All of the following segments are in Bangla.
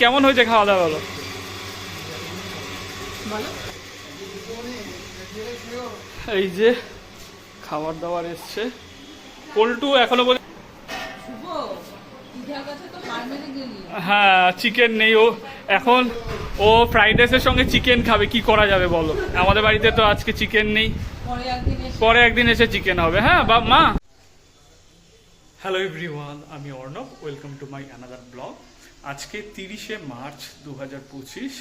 কেমন হয়েছে খাওয়া দাওয়া বলো? বলো। এই যে খাবার দাবার এসছে। পল্টু এখনও গেলি। হ্যাঁ চিকেন নেই। ও এখন ও ফ্রাইড রাইসের সঙ্গে চিকেন খাবে কি করা যাবে বলো? আমাদের বাড়িতে তো আজকে চিকেন নেই। পরে একদিন এসে পরে একদিন এসে চিকেন হবে। হ্যাঁ বা মা। হ্যালো এভরিওয়ান আমি Arnab. Welcome to my another blog আজকে তিরিশে মার্চ দু হাজার পঁচিশ।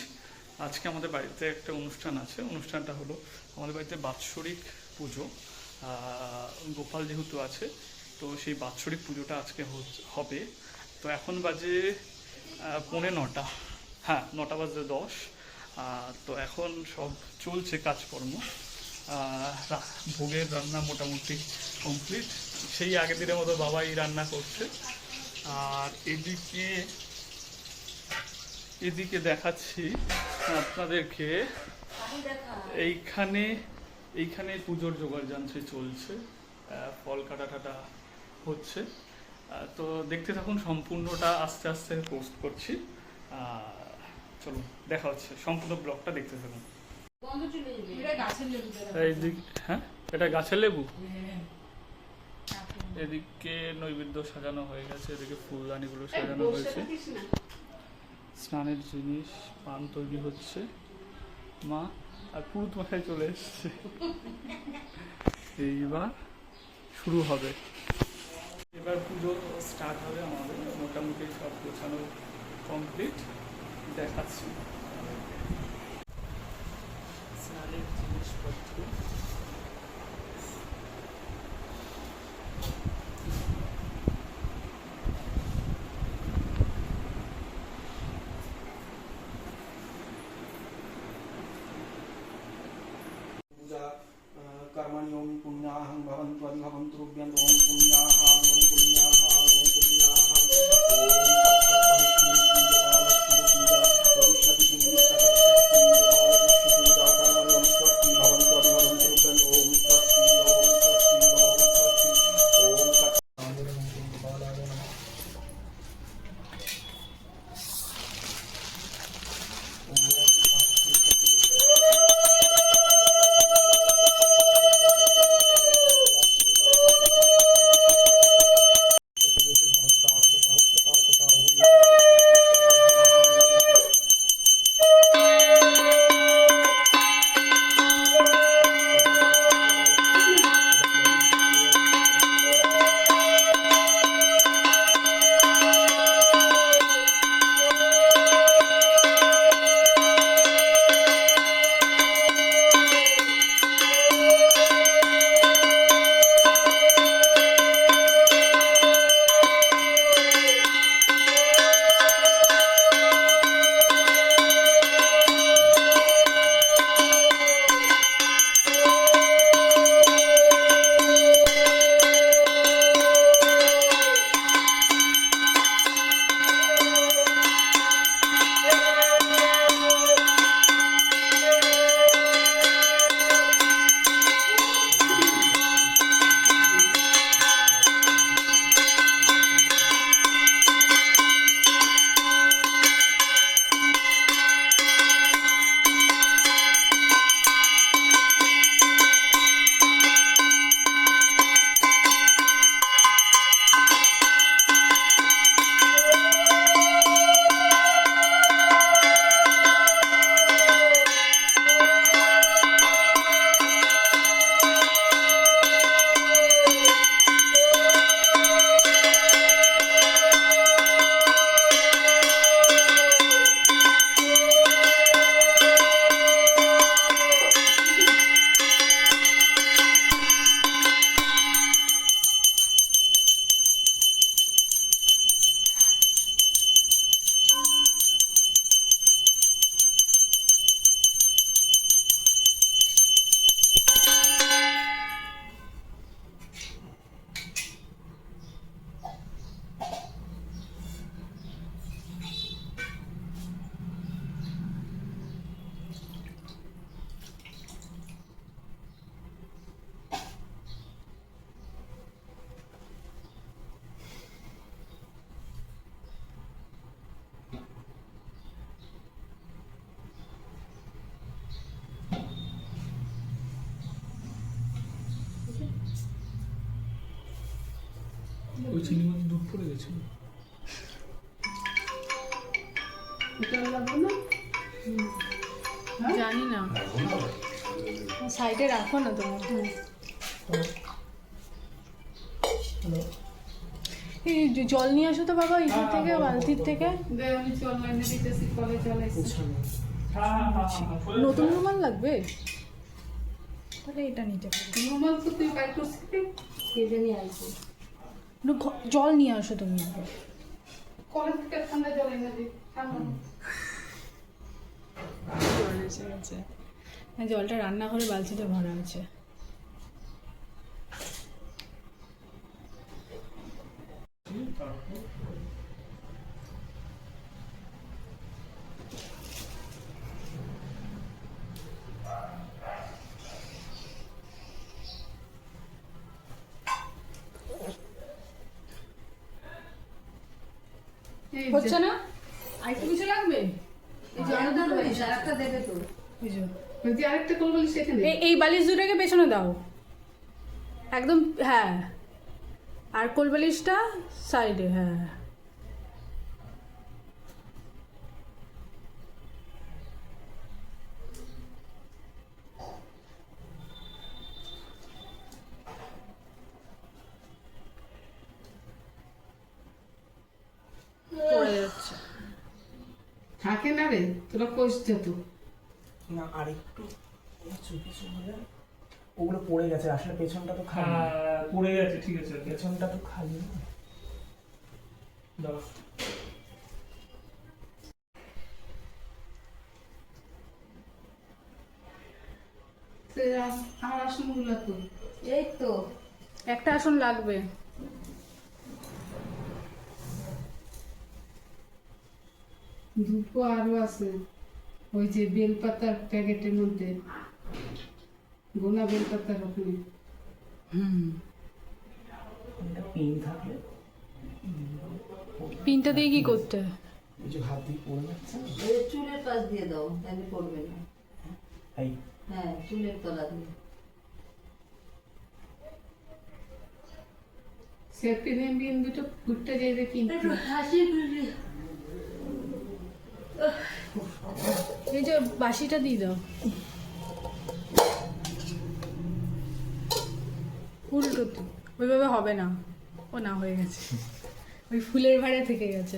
আজকে আমাদের বাড়িতে একটা অনুষ্ঠান আছে। অনুষ্ঠানটা হলো আমাদের বাড়িতে বাৎসরিক পুজো। গোপাল যেহেতু আছে, তো সেই বাৎসরিক পুজোটা আজকে হবে। তো এখন বাজে পৌনে নটা। হ্যাঁ নটা বাজে দশ। তো এখন সব চলছে কাজকর্ম। ভোগের রান্না মোটামুটি কমপ্লিট। সেই আগের দিনের মতো বাবাই রান্না করছে। আর এদিকে এদিকে দেখাচ্ছি আপনাদেরকে। এইখানে এইখানে পুজোর জোগাড় যন্ত্রে চলছে ফল কাটা টাটা হচ্ছে তো দেখতে থাকুন, সম্পূর্ণটা আস্তে আস্তে পোস্ট করছি। চলুন, দেখা হচ্ছে। সম্পূর্ণ ব্লগটা দেখতে থাকুন। হ্যাঁ? এটা গাছের লেবু? এদিকে নৈবেদ্য সাজানো হয়ে গেছে, এদিকে ফুলদানিগুলো সাজানো হয়েছে। স্নানের জিনিস, পান তৈরি হচ্ছে। মা, আর পুরুত মাথায় চলে এসছে। এইবার শুরু হবে। এবার পুজো স্টার্ট হবে আমাদের। মোটামুটি সব গোছানো কমপ্লিট দেখাচ্ছি। স্নানের জিনিসপত্র। grupo viendo পড়ে গেছে। জানি না। সাইডে রাখো না তুমি। এই জল নিয়ে আসো তো বাবা ইটার থেকে বালতির থেকে। নতুন রুমাল লাগবে? তাহলে এটা নিতে পারি। রুমাল তো তুই বাইর করছিস কেটে নিয়ে আসব জল নিয়ে আসো তুমি জলটা রান্নাঘরে বালতিতে ভরা আছে এই হচ্ছে না আর একটু কিছু লাগবে এই যে আরও দুটো বালিশ, আর একটা দেবে তো এই যে। ওই যে আরেকটা কল বলিস সেখানে এই বালিশ দুটাকে পেছনে দাও। একদম হ্যাঁ। আর কোল বালিশটা সাইডে হ্যাঁ। থাকে না রে তোরা কোষ যেত না আর একটু কিছু কিছু হলে ওগুলো পড়ে গেছে আসলে পেছনটা তো খালি। হ্যাঁ পড়ে গেছে ঠিক আছে। পেছনটা তো খালি। দাও সে আসনগুলো তো। এই তো একটা আসন লাগবে। দুটো আরও আছে ওই যে বেলপাতার প্যাকেটের মধ্যে। গোনা বেলপাতার ওখানে হুম। পিন থাকলে। পিনটা দিয়ে কি করতে? ওই যে হাত দিয়ে পড়ে যাচ্ছে। চুলের পাশ দিয়ে দাও তাহলে পড়বে না। এই। হ্যাঁ চুলের তলা দিয়ে। সে পিনে বিন দুটো ফুটতে যাইবে কিন্তু একটু হাসি খুশি। এই যে বাসিটা দিয়ে দাও। উল্টো তো। ওইভাবে হবে না। ও না হয়ে গেছে। ওই ফুলের ভাড়ে থেকে গেছে।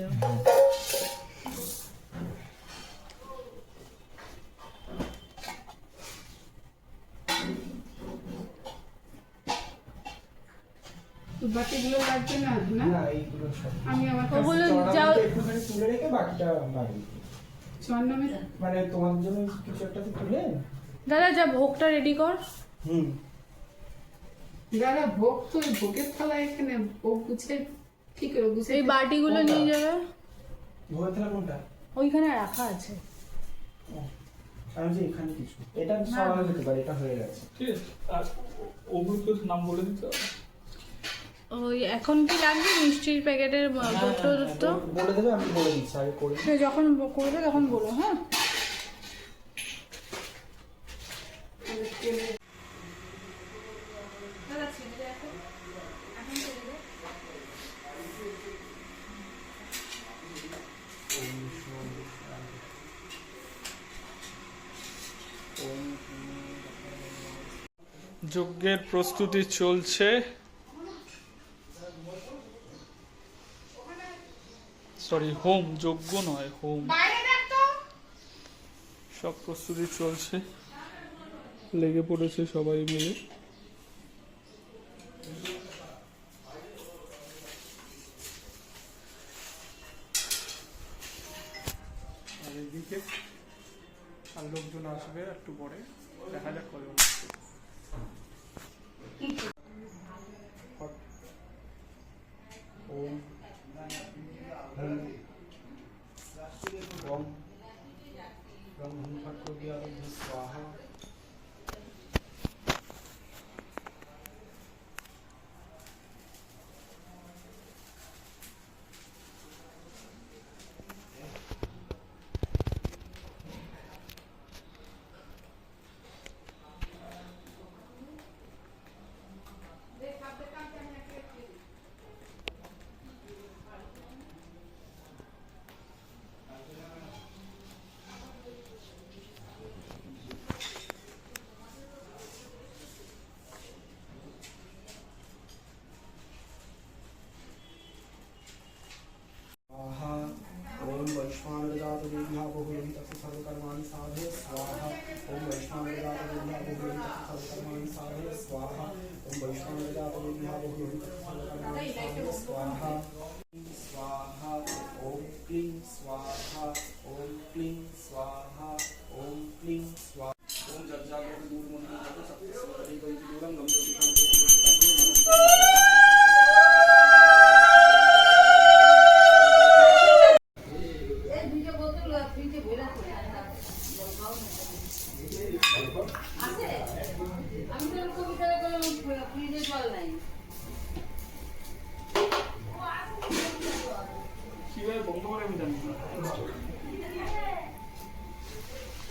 লাগবে না না? এইগুলো আমি আমার ও বলল যাও। একটুখানি তুলে রেখে বাকিটা বাইরে মানে তোমার জন্য কিছু একটা তুলে দাদা যা ভোগটা রেডি কর। হুম। দাদা ভোগ তো ওই ভোগের থালা এখানে ভোগ গুছে ঠিক গুছে এই বাটিগুলো নিয়ে যাবে? ভোগের থালা কোনটা? ওইখানে রাখা আছে। আমি যে এখানে কিছু এটা সরানো যেতে পারে এটা হয়ে গেছে। ঠিক আছে আর ওগুলো নাম বলে দিতে হবে? ওই এখন কি লাগবে মিষ্টির প্যাকেটের তো হ্যাঁ, বলে দেবে আমি বলে দিচ্ছি আগে করে যখন করবে তখন বলো হ্যাঁ? যজ্ঞের প্রস্তুতি চলছে। সরি হোম যজ্ঞ নয় হোম। সব প্রস্তুতি চলছে। লেগে পড়েছে সবাই মিলে।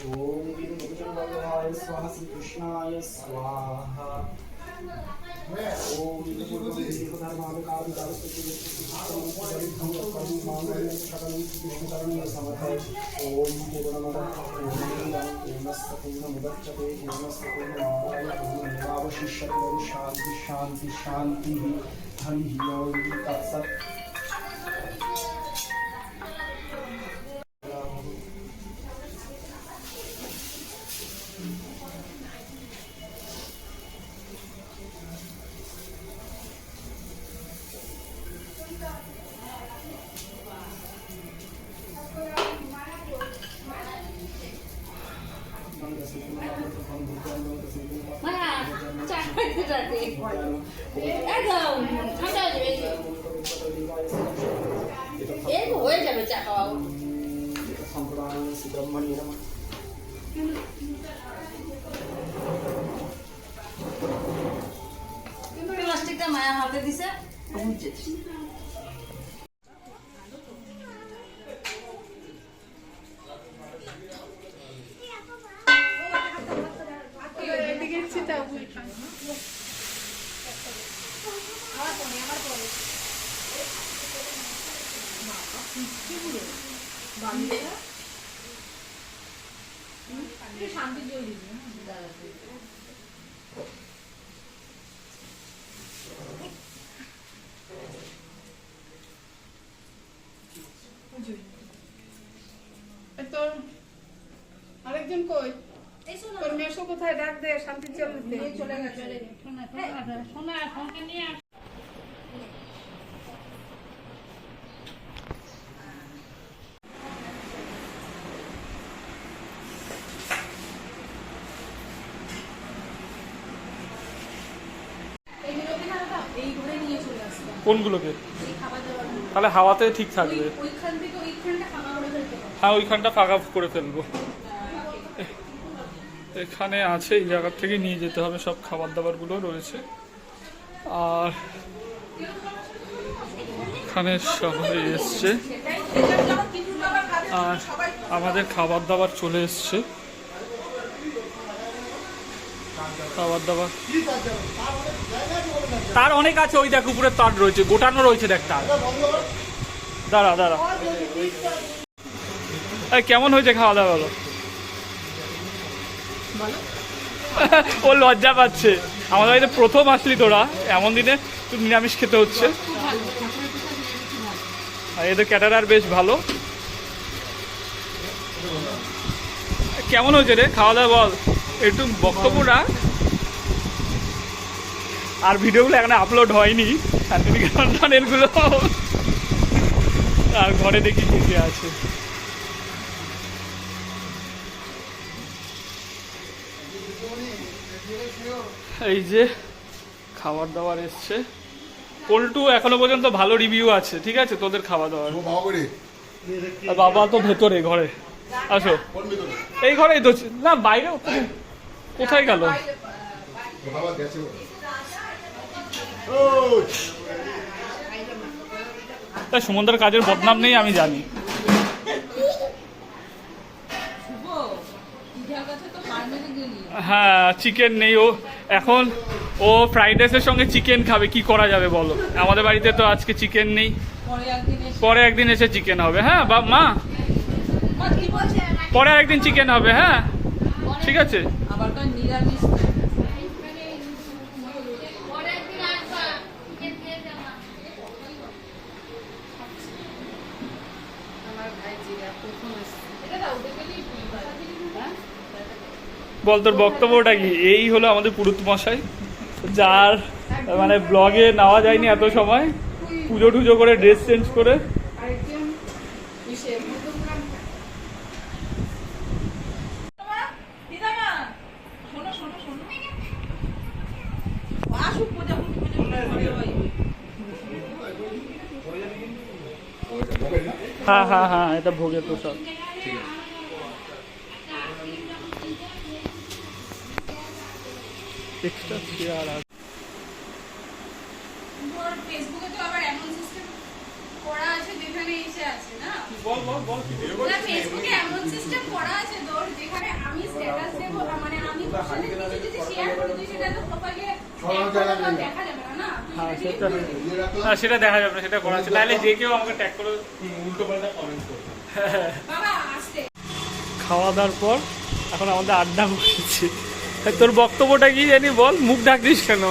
ॐ वीरमुकुटभगवाय स्वाहा श्रीकृष्णाय स्वाहा ॐ ॐ पूर्णमदः पूर्णमिदं पूर्णस्य पूर्णमुदच्यते पूर्णस्य पूर्णमादाय पूर्णमेवावशिष्यते ॐ शान्ति शान्ति शान्तिः हरिः ओं तत्सत् মায়া হাতে দিছে বুঝছে এদিকে ছিটাও এই তোর আরেকজন কই তোর মেশো কোথায় ডাক দে শান্তি চলে গেছে। কোনগুলোকে? তাহলে হাওয়াতে ঠিক থাকবে। হ্যাঁ ওইখানটা ফাঁকা করে ফেলব। এখানে আছে, এই জায়গার থেকে নিয়ে যেতে হবে, সব খাবার দাবারগুলো রয়েছে। আর এখানে সবাই এসছে। আর আমাদের খাবার দাবার চলে এসছে। খাবার দাবার তার অনেক আছে, ওই দেখ, উপরে তার রয়েছে, গোটানো রয়েছে, দেখ তার। দাঁড়া দাঁড়া। কেমন হয়েছে খাওয়া দাওয়া ও লজ্জা পাচ্ছে। আমাদের বাড়িতে প্রথম আসলি তোরা এমন দিনে তুই নিরামিষ খেতে হচ্ছে। আর এদের ক্যাটারার বেশ ভালো। কেমন হয়েছে রে? খাওয়া দাওয়া বল। একটু বক্তব্য রাখ। আর ভিডিওগুলো এখানে আপলোড হয়নি। শান্তিনিকেতনের আর ঘরে দেখি কে আছে। এই যে খাবার দাবার এসছে। পল্টু এখনও পর্যন্ত ভালো রিভিউ আছে ঠিক আছে? তোদের খাওয়া দাওয়ার বাবা তো ভেতরে ঘরে। আসো। এই ঘরেই তো না বাইরে কোথায়- গেল? সুমনদার কাজের বদনাম নেই আমি জানি। হ্যাঁ চিকেন নেই ও এখন ও ফ্রাইড রাইসের সঙ্গে চিকেন খাবে কি করা যাবে বলো? আমাদের বাড়িতে তো আজকে চিকেন নেই। পরে একদিন এসে চিকেন হবে হ্যাঁ বা মা? পরে একদিন চিকেন হবে হ্যাঁ? ঠিক আছে। আবার তো নিরামিষ আমার ভাই জিরা প্রথম আসছে এটা দাও দেখলেই হ্যাঁ বল, তোর বক্তব্যটা কি? এই হলো আমাদের পুরুত মশাই, যার মানে ব্লগে নেওয়া যায়নি এত সময়। পুজো টুজো করে ড্রেস চেঞ্জ করে। হ্যাঁ হ্যাঁ হ্যাঁ এটা ভোগের প্রসাদ। এক্সট্রা চেয়ার আছে তোর ফেসবুকে তো আবার এমন সিস্টেম করা আছে যেখানে এসে আছে না? বল বল বল কি না ফেসবুকে এমন সিস্টেম করা আছে তোর যেখানে আমি স্ট্যাটাস দেব মানে আমি কিছু যদি শেয়ার করে দিই সেটা তো প্রোফাইলে দেখা যাবে না হ্যাঁ সেটা হ্যাঁ সেটা দেখা যাবে না সেটা করা আছে। নাহলে যে কেউ আমাকে ট্যাগ করে উল্টো পাল্টা কমেন্ট করবে। বাবা আসতে। খাওয়া দাওয়ার পর এখন আমাদের আড্ডা বসেছে তোর বক্তব্যটা কি জানি বল? মুখ ঢাকছিস কেন?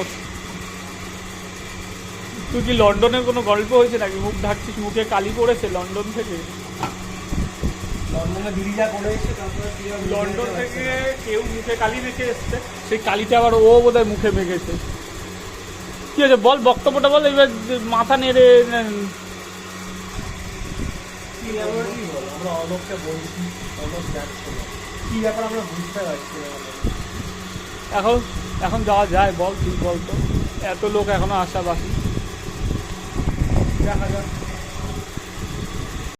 তুই কি লন্ডনের কোনো গল্প হয়েছে নাকি? মুখ ঢাকছিস মুখে কালি পড়েছে লন্ডন থেকে? লন্ডনে দিদি যা করে থেকে কেউ মুখে কালি মেখে এসছে। সেই কালিটা আবার ও বোধহয় মুখে মেখেছে। কি আছে বল বক্তব্যটা বল এবার মাথা নেড়ে কি ব্যাপার আমরা বুঝতে পারছি। এখন এখন যাওয়া যায় বল তুই বল তো? এত লোক এখনও আশাবাসী দেখা যাক।